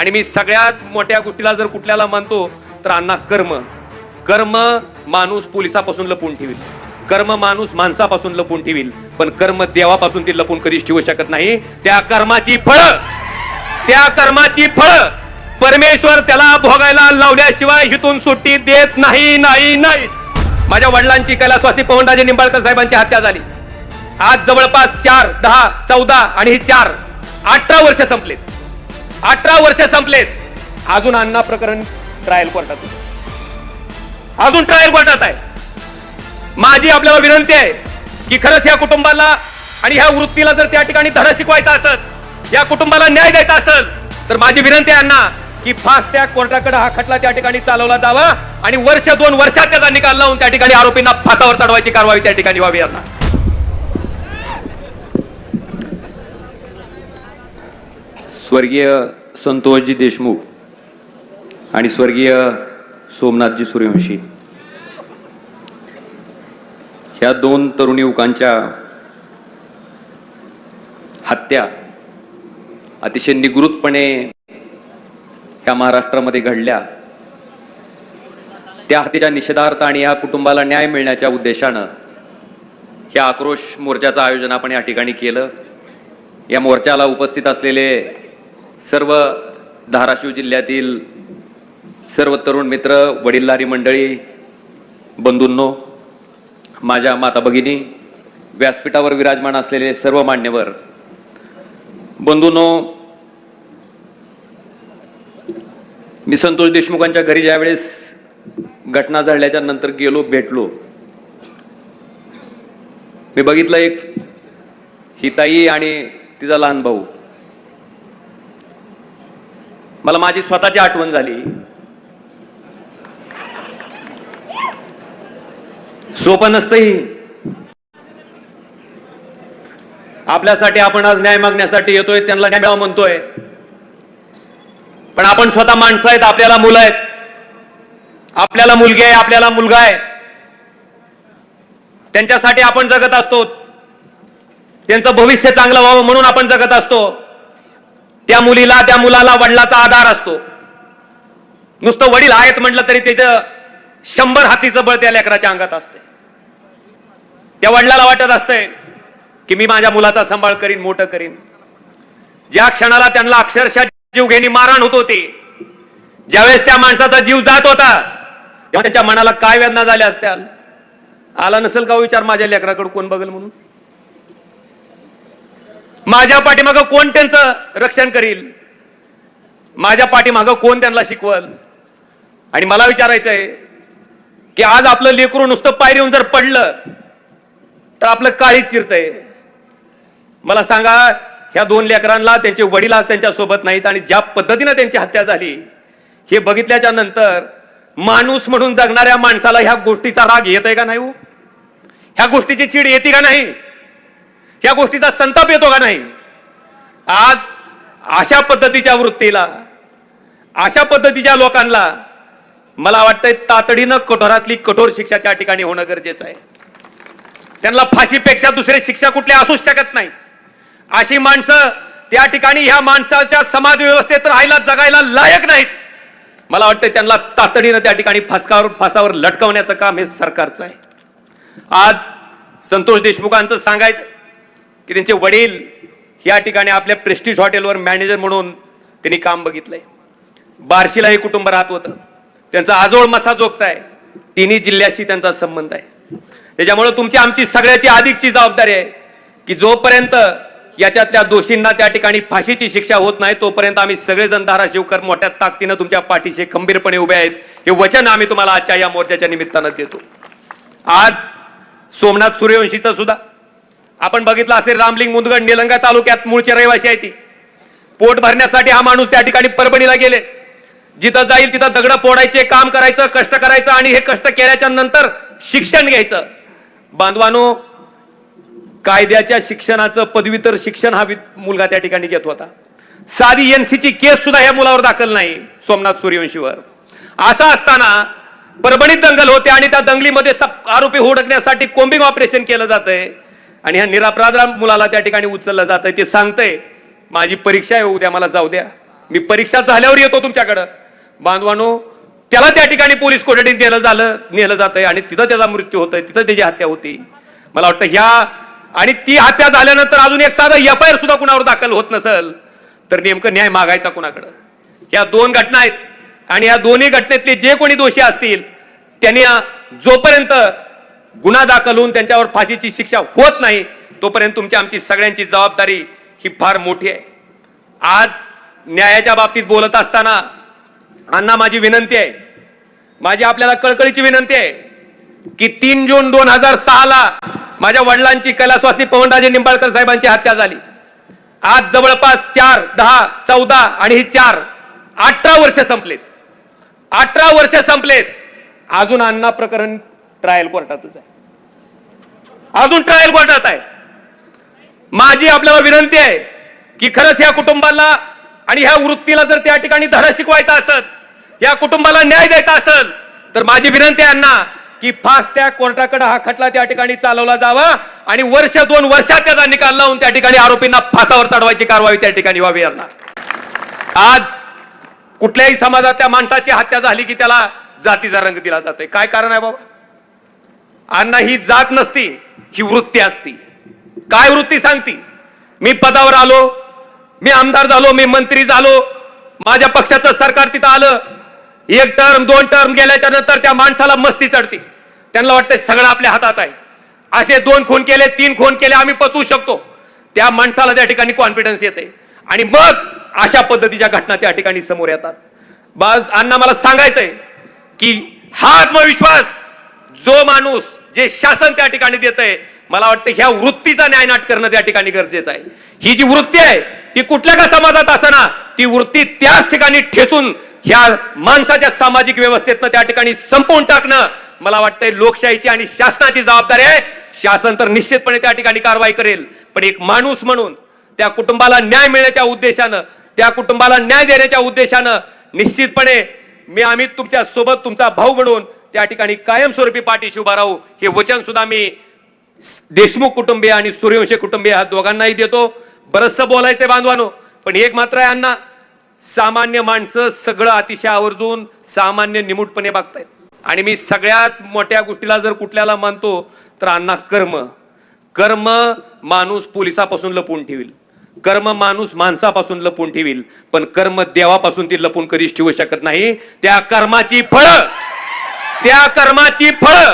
आणि मी सगळ्यात मोठ्या गोष्टीला जर कुठल्याला मानतो तर अण्णा कर्म. कर्म माणूस पोलिसापासून लपून ठेवील. कर्म माणूस माणसापासून लपून ठेवील. पण कर्म देवापासून ती लपून कधीच ठेवू शकत नाही. त्या कर्माची फळ त्या कर्माची फळ परमेश्वर त्याला भोगायला लावल्याशिवाय हिथून सुट्टी देत नाही नाही नाहीच. माझ्या वडिलांची कैलासवासी पवनराजे निंबाळकर साहेबांची हत्या झाली. आज जवळपास चार दहा चौदा आणि हे चार अठरा वर्ष संपलेत. अठरा वर्ष संपलेत. अजून अण्णा प्रकरण ट्रायल कोर्टात अजून ट्रायल कोर्टात आहे. माझी आपल्याला विनंती आहे की खरंच या कुटुंबाला आणि ह्या वृत्तीला जर त्या ठिकाणी धडा शिकवायचा असेल या कुटुंबाला न्याय द्यायचा असेल तर माझी विनंती आहे अण्णा की फास्ट ट्रॅक कोर्टाकडे हा खटला त्या ठिकाणी चालवला जावा आणि वर्ष दोन वर्षात त्याचा निकाल लावून त्या ठिकाणी आरोपींना फासावर चढवायची कारवाई त्या ठिकाणी व्हावी यांना. स्वर्गीय संतोषजी देशमुख आणि स्वर्गीय सोमनाथजी सूर्यवंशी. ह्या दोन तरुण युवकांच्या हत्या अतिशय निगृतपणे ह्या महाराष्ट्रामध्ये घडल्या. त्या हत्येच्या निषेधार्थ आणि या कुटुंबाला न्याय मिळण्याच्या उद्देशानं ह्या आक्रोश मोर्चाचं आयोजन आपण या ठिकाणी केलं. या मोर्चाला उपस्थित असलेले सर्व धाराशिव जिल्ह्यातील सर्व तरुण मित्र वडीलधारी मंडळी बंधूंनो माझ्या माता भगिनी व्यासपीठावर विराजमान असलेले सर्व मान्यवर बंधूंनो मी संतोष देशमुखांच्या घरी ज्यावेळेस घटना झाल्याच्यानंतर गेलो भेटलो. मी बघितलं एक ही ताई आणि तिचा लहान भाऊ. मला माझी स्वतःची आठवण झाली. सोपं नसतंही. आपल्यासाठी आपण आज न्याय मागण्यासाठी येतोय त्यांना न्याय मिळावा म्हणतोय. पण आपण स्वतः माणसं आहेत आपल्याला मुलं आहेत. आपल्याला मुलगी आहे आपल्याला मुलगा आहे. त्यांच्यासाठी आपण जगत असतो. त्यांचं भविष्य चांगलं व्हावं म्हणून आपण जगत असतो. त्या मुलीला त्या मुलाला वडिलाचा आधार असतो. नुसतं वडील आहेत म्हटलं तरी त्याचं शंभर हातीचं बळ त्या लेकराच्या अंगात असते त्या वडिलाला वाटत असतंय की मी माझ्या मुलाचा सांभाळ करीन मोठं करीन. ज्या क्षणाला त्यांना अक्षरशः जीवघेणी मारण मारहाण होत होती ज्यावेळेस त्या माणसाचा जीव जात होता तेव्हा त्याच्या मनाला काय वेदना झाल्या असत्या? आला नसेल का हो विचार माझ्या लेकराकडे कोण बघेल म्हणून? माझ्या पाठीमागं कोण त्यांचं रक्षण करील? माझ्या पाठीमागं कोण त्यांना शिकवल? आणि मला विचारायचं आहे की आज आपलं लेकरू नुसतं पायरीहून जर पडलं तर आपलं काळीच चिरतंय. मला सांगा ह्या दोन लेकरांना त्यांचे वडील आज त्यांच्यासोबत नाहीत आणि ज्या पद्धतीनं त्यांची हत्या झाली हे बघितल्याच्या नंतर माणूस म्हणून जगणाऱ्या माणसाला ह्या गोष्टीचा राग येत आहे का नाही हो? ह्या गोष्टीची चीड येते का नाही? ह्या गोष्टीचा संताप येतो का नाही? आज अशा पद्धतीच्या वृत्तीला अशा पद्धतीच्या लोकांना मला वाटतंय तातडीनं कठोरातली कठोर शिक्षा त्या ठिकाणी होणं गरजेचं आहे. त्यांना फाशीपेक्षा दुसरे शिक्षा कुठल्या असूच शकत नाही. अशी माणसं त्या ठिकाणी ह्या माणसाच्या समाज व्यवस्थेत राहायला जगायला लायक नाहीत. मला वाटतं त्यांना तातडीनं त्या ठिकाणी फासकावर फासावर लटकवण्याचं काम हे सरकारचं आहे. आज संतोष देशमुखांचं सांगायचं की त्यांचे वडील या ठिकाणी आपल्या प्रेस्टिज हॉटेलवर मॅनेजर म्हणून त्यांनी काम बघितलंय. बार्शीला हे कुटुंब राहत होतं. त्यांचा आजोळ मसाजोगचा आहे. तिन्ही जिल्ह्याशी त्यांचा संबंध आहे. त्याच्यामुळे तुमची आमची सगळ्याची अधिकची जबाबदारी आहे की जोपर्यंत याच्यातल्या दोषींना त्या ठिकाणी फाशीची शिक्षा होत नाही तोपर्यंत आम्ही सगळेजण धाराशिवकर मोठ्या ताकदीनं तुमच्या पाठीशी खंबीरपणे उभे आहेत. हे वचन आम्ही तुम्हाला आजच्या या मोर्चाच्या निमित्तानं देतो. आज सोमनाथ सूर्यवंशीचा सुद्धा आपण बघितलं असेल रामलिंग मुंदगड निलंगा तालुक्यात मूळचे रहिवासी आहे ती. पोट भरण्यासाठी हा माणूस त्या ठिकाणी परभणीला गेले. जिथं जाईल तिथं दगड फोडायचे काम करायचं कष्ट करायचं आणि हे कष्ट केल्याच्यानंतर शिक्षण घ्यायचं. बांधवानो कायद्याच्या शिक्षणाचं पदवीतर शिक्षण हा मुलगा त्या ठिकाणी घेत होता. साधी एनसीची केस सुद्धा या मुलावर दाखल नाही सोमनाथ सूर्यवंशीवर. असं असताना परभणीत दंगल होते आणि त्या दंगलीमध्ये सब आरोपी हुडकण्यासाठी कोम्बिंग ऑपरेशन केलं जातंय. आणि ह्या निरापराध मुलाला त्या ठिकाणी उचललं जातंय. ते सांगतंय माझी परीक्षा आहे उद्या मला जाऊ द्या. मी परीक्षा झाल्यावर येतो तुमच्याकडं. बांधवानो त्याला त्या ठिकाणी पोलीस कोठडीत नेलं झालं नेलं जातंय आणि तिथं त्याचा मृत्यू होतोय तिथं त्याची हत्या होती. मला वाटतं ह्या आणि ती हत्या झाल्यानंतर अजून एक साधा एफ आय आर सुद्धा कुणावर दाखल होत नसेल तर नेमकं न्याय मागायचा कुणाकडं? या दोन घटना आहेत आणि या दोन्ही घटनेतले जे कोणी दोषी असतील त्यांनी जोपर्यंत गुन्हा दाखल होऊन त्यांच्यावर फाशीची शिक्षा होत नाही तोपर्यंत तुमची आमची सगळ्यांची जबाबदारी ही फार मोठी आहे. आज न्यायाच्या बाबतीत बोलत असताना अण्णा माझी विनंती आहे माझी आपल्याला कळकळीची विनंती आहे की तीन जून दोन हजार सहाला माझ्या वडिलांची कैलासवासी पवनराजे निंबाळकर साहेबांची हत्या झाली. आज जवळपास चार दहा चौदा आणि ही चार अठरा वर्ष संपलेत. अठरा वर्ष संपलेत. अजून अण्णा प्रकरण ट्रायल कोर्टातच आहे. अजून ट्रायल कोर्टात आहे. माझी आपल्याला विनंती आहे की खरंच या कुटुंबाला आणि ह्या वृत्तीला जर त्या ठिकाणी धडा शिकवायचा असत या कुटुंबाला न्याय द्यायचा असेल तर माझी विनंती यांना की फास्ट त्या कोर्टाकडे हा खटला त्या ठिकाणी चालवला जावा आणि वर्ष दोन वर्षात त्याचा निकाल लावून त्या ठिकाणी आरोपींना फासावर चढवायची कारवाई त्या ठिकाणी व्हावी यांना आज कुठल्याही समाजातल्या माणसाची हत्या झाली की त्याला जातीचा रंग दिला जातोय. काय कारण आहे बाबा? अण्णा ही जात नसती ही वृत्ती असती. काय वृत्ती सांगती? मी पदावर आलो मी आमदार झालो मी मंत्री झालो माझ्या पक्षाचं सरकार तिथं आलं. एक टर्म दोन टर्म गेल्याच्यानंतर त्या माणसाला मस्ती चढते. त्यांना वाटतं सगळं आपल्या हातात आहे. असे दोन खून केले तीन खून केले आम्ही पचवू शकतो. त्या माणसाला त्या ठिकाणी कॉन्फिडन्स येते आणि मग अशा पद्धतीच्या घटना त्या ठिकाणी समोर येतात. बस अण्णा मला सांगायचंय की हा आत्मविश्वास जो माणूस जे शासन त्या ठिकाणी देत आहे मला वाटतं ह्या वृत्तीचा न्यायनाट करणं त्या ठिकाणी गरजेचं आहे. ही जी वृत्ती आहे ती कुठल्या का समाजात असताना ती वृत्ती त्याच ठिकाणी ठेचून ह्या माणसाच्या सामाजिक व्यवस्थेतनं त्या ठिकाणी संपवून टाकणं मला वाटतंय लोकशाहीची आणि शासनाची जबाबदारी आहे. शासन तर निश्चितपणे त्या ठिकाणी कारवाई करेल. पण एक माणूस म्हणून त्या कुटुंबाला न्याय मिळण्याच्या उद्देशानं त्या कुटुंबाला न्याय देण्याच्या उद्देशानं निश्चितपणे मी आम्ही तुमच्यासोबत तुमचा भाऊ म्हणून त्या ठिकाणी कायमस्वरूपी पाठीशी उभा राहू हे वचन सुद्धा मी देशमुख कुटुंबीय आणि सूर्यवंशी कुटुंबीय ह्या दोघांनाही देतो. बरचसं बोलायचंय बांधवानो पण एक मात्र आहे अण्णा सामान्य माणसं सगळं अतिशय आवर्जून सामान्य निमूटपणे बघतायत. आणि मी सगळ्यात मोठ्या गोष्टीला जर कुठल्याला मानतो तर अण्णा कर्म. कर्म माणूस पोलिसापासून लपून ठेवील. कर्म माणूस माणसापासून लपून ठेवील. पण कर्म देवापासून ती लपून कधीच ठेवू शकत नाही. त्या कर्माची फळं त्या कर्माची फळ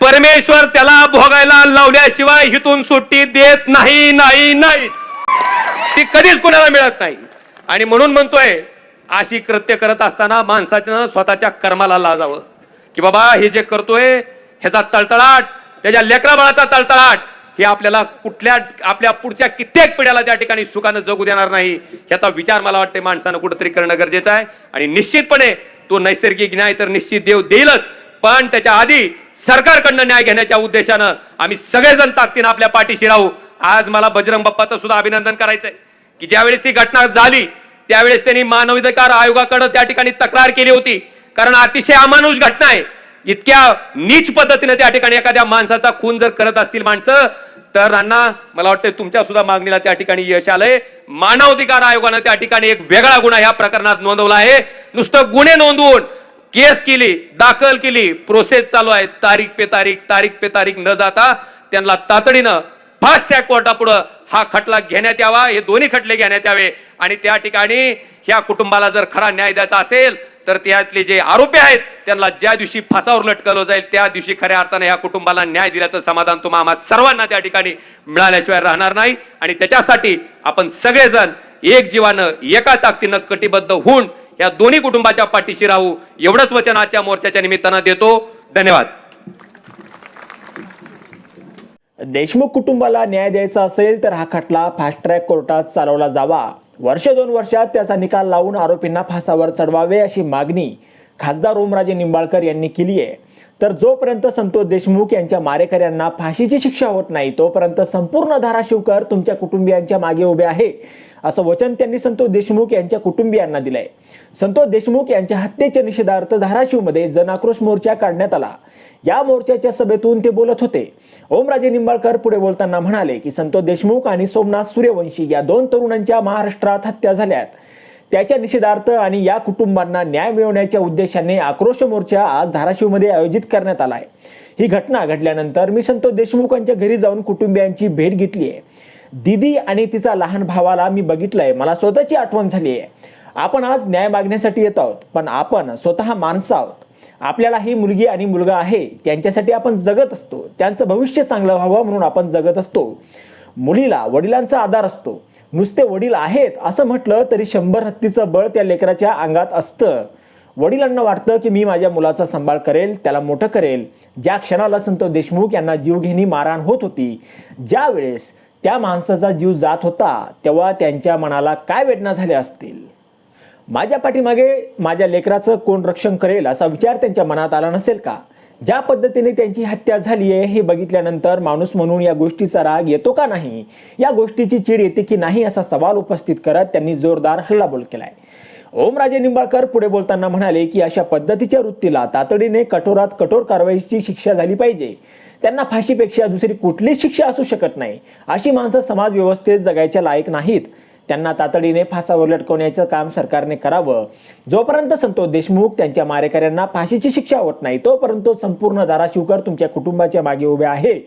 परमेश्वर त्याला भोगायला लावल्याशिवाय हिथून सुट्टी देत नाही नाही नाहीच. ती कधीच कुणाला मिळत नाही. आणि म्हणून म्हणतोय अशी कृत्य करत असताना माणसानं स्वतःच्या कर्माला लाजावं. की बाबा हे जे करतोय ह्याचा तळतळाट त्याच्या लेकराबाळाचा तळतळाट हे आपल्याला कुठल्या आपल्या पुढच्या कित्येक पिढ्याला त्या ठिकाणी सुखानं जगू देणार नाही ह्याचा विचार मला वाटते माणसानं कुठंतरी करणं गरजेचं आहे. आणि निश्चितपणे तो नैसर्गिक न्याय तर निश्चित देव देईलच पण त्याच्या आधी सरकारकडनं न्याय घेण्याच्या उद्देशानं आम्ही सगळेजण ताकदीनं आपल्या पाठीशी राहू. आज मला बजरंग बाप्पाचं सुद्धा अभिनंदन करायचंय. की ज्यावेळेस ही घटना झाली त्यावेळेस त्यांनी मानवाधिकार आयोगाकडे त्या ठिकाणी तक्रार केली होती. कारण अतिशय अमानुष घटना आहे. इतक्या नीच पद्धतीने त्या ठिकाणी एखाद्या माणसाचा खून जर करत असतील माणसं तर अण्णा मला वाटतं तुमच्या सुद्धा मागणीला त्या ठिकाणी यश आलंय. मानवाधिकार आयोगानं त्या ठिकाणी एक वेगळा गुन्हा या प्रकरणात नोंदवला आहे. नुसतं गुन्हे नोंदवून केस केली दाखल केली प्रोसेस चालू आहे. तारीख पे तारीख तारीख पे तारीख न जाता त्यांना तातडीनं फास्ट ट्रॅक कोर्टापुढं हा खटला घेण्यात यावा. हे दोन्ही खटले घेण्यात यावे. आणि त्या ठिकाणी ह्या कुटुंबाला जर खरा न्याय द्यायचा असेल तर त्यातले जे आरोपी आहेत त्यांना ज्या दिवशी फासावर लटकवलं जाईल त्या दिवशी खऱ्या अर्थाने या कुटुंबाला न्याय दिल्याचं समाधान तुम्हा आम्हा सर्वांना त्या ठिकाणी मिळाल्याशिवाय राहणार नाही. आणि त्याच्यासाठी आपण सगळेजण एक जीवानं एका ताकदीनं कटिबद्ध होऊन या दोन्ही कुटुंबाच्या पाठीशी राहू एवढंच वचन आजच्या मोर्चाच्या निमित्तानं देतो. धन्यवाद. देशमुख कुटुंबाला न्याय द्यायचा असेल तर हा खटला फास्ट ट्रॅक कोर्टात चालवला जावा. वर्ष दोन वर्षात त्याचा निकाल लावून आरोपींना फासावर चढवावे अशी मागणी खासदार ओमराजे निंबाळकर यांनी केली आहे तर जोपर्यंत संतोष देशमुख यांच्या मारेकऱ्यांना फाशीची शिक्षा होत नाही तोपर्यंत संपूर्ण धाराशिवकर तुमच्या कुटुंबियांच्या मागे उभे आहे असं वचन त्यांनी संतोष देशमुख यांच्या कुटुंबियांना दिलंय. संतोष देशमुख यांच्या हत्येच्या निषेधार्थ धाराशिवमध्ये जनआक्रोश मोर्चा काढण्यात आला. या मोर्चाच्या सभेतून ते बोलत होते. ओमराजे निंबाळकर पुढे बोलताना म्हणाले की संतोष देशमुख आणि सोमनाथ सूर्यवंशी या दोन तरुणांच्या महाराष्ट्रात हत्या झाल्यात त्याच्या निषेधार्थ आणि या कुटुंबांना न्याय मिळवण्याच्या उद्देशाने आक्रोश मोर्चा आज धाराशिवमध्ये आयोजित करण्यात आला आहे. ही घटना घडल्यानंतर मी संतोष देशमुखांच्या घरी जाऊन कुटुंबियांची भेट घेतली आहे. दिदी आणि तिचा लहान भावाला मी बघितलंय. मला स्वतःची आठवण झाली आहे. आपण आज न्याय मागण्यासाठी येत आहोत पण आपण स्वतः माणसं आहोत. आपल्याला ही मुलगी आणि मुलगा आहे त्यांच्यासाठी आपण जगत असतो. त्यांचं भविष्य चांगलं व्हावं म्हणून आपण जगत असतो. मुलीला वडिलांचा आधार असतो. नुसते वडील आहेत असं म्हटलं तरी शंभर हत्तीचं बळ त्या लेकराच्या अंगात असतं. वडिलांना वाटतं की मी माझ्या मुलाचा सांभाळ करेल त्याला मोठं करेल. ज्या क्षणाला संतोष देशमुख यांना जीवघेणी मारहाण होत होती ज्या वेळेस त्या माणसाचा जीव जात होता तेव्हा त्यांच्या मनाला काय वेदना झाल्या असतील? माझ्या पाठीमागे माझ्या लेकराचं कोण रक्षण करेल असा विचार त्यांच्या मनात आला नसेल का? ज्या पद्धतीने त्यांची हत्या झाली आहे हे बघितल्यानंतर माणूस म्हणून या गोष्टीचा राग येतो का नाही? या गोष्टीची चीड येते की नाही असा सवाल उपस्थित करत त्यांनी जोरदार हल्लाबोल केलाय. ओमराजे निंबाळकर पुढे बोलताना म्हणाले की अशा पद्धतीच्या वृत्तीला तातडीने कठोरात कठोर कारवाईची शिक्षा झाली पाहिजे. त्यांना फाशीपेक्षा दुसरी कुठलीच शिक्षा असू शकत नाही. अशी माणसं समाज व्यवस्थेत जगायच्या लायक नाहीत. त्यांना तातडीने फासावर लटकवण्याचं काम सरकारने करावं. जोपर्यंत संतोष देशमुख त्यांच्या मारेकऱ्यांना फाशीची शिक्षा होत नाही तोपर्यंत संपूर्ण धाराशिवकर तुमच्या कुटुंबाच्या मागे उभे आहे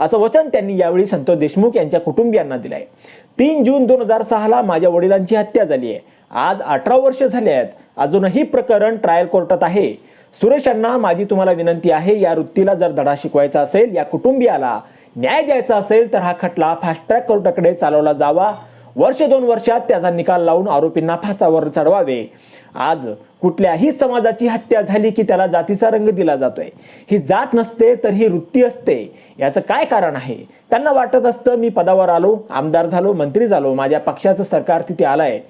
असं वचन त्यांनी यावेळी संतोष देशमुख यांच्या कुटुंबियांना दिलंय. तीन जून दोन हजार सहाला माझ्या वडिलांची हत्या झाली आहे. आज अठरा वर्ष झाले आहेत. अजूनही प्रकरण ट्रायल कोर्टात आहे. सुरेश अण्णा माझी तुम्हाला विनंती आहे या वृत्तीला जर धडा शिकवायचा असेल या कुटुंबियाला न्याय द्यायचा असेल तर हा खटला फास्ट ट्रॅक कोर्टाकडे चालवला जावा. वर्ष दोन वर्षात त्याचा निकाल लावून आरोपींना फासावर चढवावे. आज कुठल्याही समाजाची हत्या झाली की त्याला जातीचा रंग दिला जातोय. ही जात नसते तर ही वृत्ती असते. याचं काय कारण आहे? त्यांना वाटत असतं मी पदावर आलो आमदार झालो मंत्री झालो माझ्या पक्षाचं सरकार तिथे आलंय.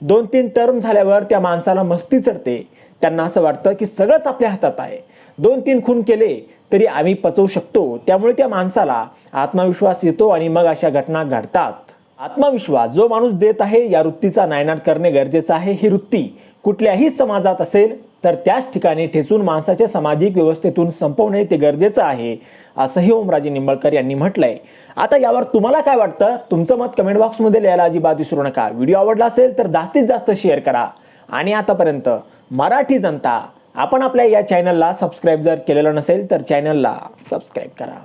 दोन तीन टर्म झाल्यावर त्या माणसाला मस्ती चढते. त्यांना असं वाटतं की सगळंच आपल्या हातात आहे. दोन तीन खून केले तरी आम्ही पचवू शकतो. त्यामुळे त्या माणसाला आत्मविश्वास येतो आणि मग अशा घटना घडतात. आत्मविश्वास जो माणूस देत आहे या वृत्तीचा नायनाट करणे गरजेचं आहे. ही वृत्ती कुठल्याही समाजात असेल तर त्याच ठिकाणी ठेचून माणसाच्या सामाजिक व्यवस्थेतून संपवणे ते गरजेचं आहे असंही ओमराजे निंबळकर यांनी म्हटलंय. आता यावर तुम्हाला काय वाटतं? तुमचं मत कमेंट बॉक्समध्ये लिहायला अजिबात विसरू नका. व्हिडिओ आवडला असेल तर जास्तीत जास्त शेअर करा. आणि आतापर्यंत मराठी जनता आपण आपल्या या चॅनलला सबस्क्राईब जर केलेलं नसेल तर चॅनलला सबस्क्राईब करा.